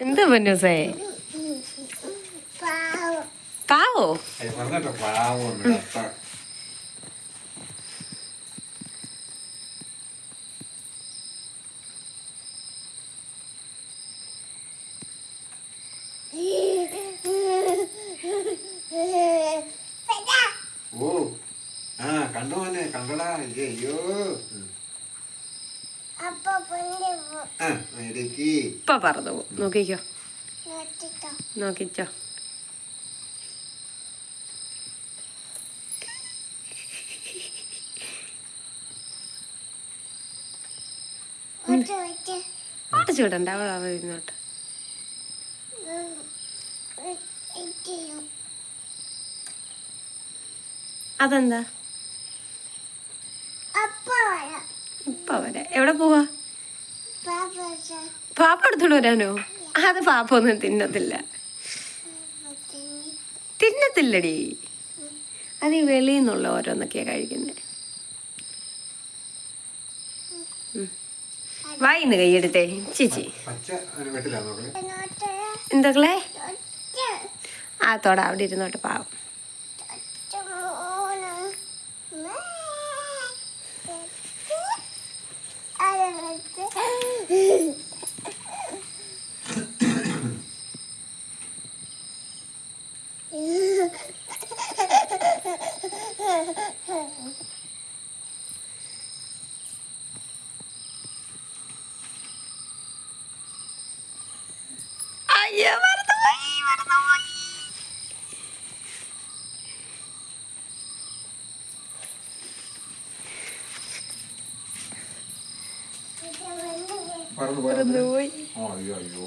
എന്താ പൊന്നൂസേ പാവം? ഓ ആ കണ്ടു മോനെ കണ്ടടാ. അയ്യോ. ഇപ്പൊ പറന്നു പോകും നോക്കിക്കോ. നോക്കിക്കോ. അടച്ചു വിടണ്ട അവൾ അവിടെ ഇരുന്നോട്ട്. അതെന്താ അപ്പ വരാം. ഇപ്പൊ വരെ എവിടെ പോവാ? പാപ്പ എടുത്തോണ്ട് വരാനോ? അത് പാപ്പ ഒന്നും തിന്നത്തില്ല. തിന്നി. തിന്നത്തില്ലടി. അത് ഈ വെളിയിൽ നിന്നുള്ള ഓരോന്നൊക്കെയാ കഴിക്കുന്നത് വായിന്ന് കൈയെടുത്തേ ചേച്ചി. എന്തൊക്കെ ആ തോടാ. അവിടെ ഇരുന്നോട്ടെ പാവം. അയ്യോ മറന്നുപോയി മറന്നുപോയി പറന്നു മറന്നുപോയി അയ്യോ അയ്യോ.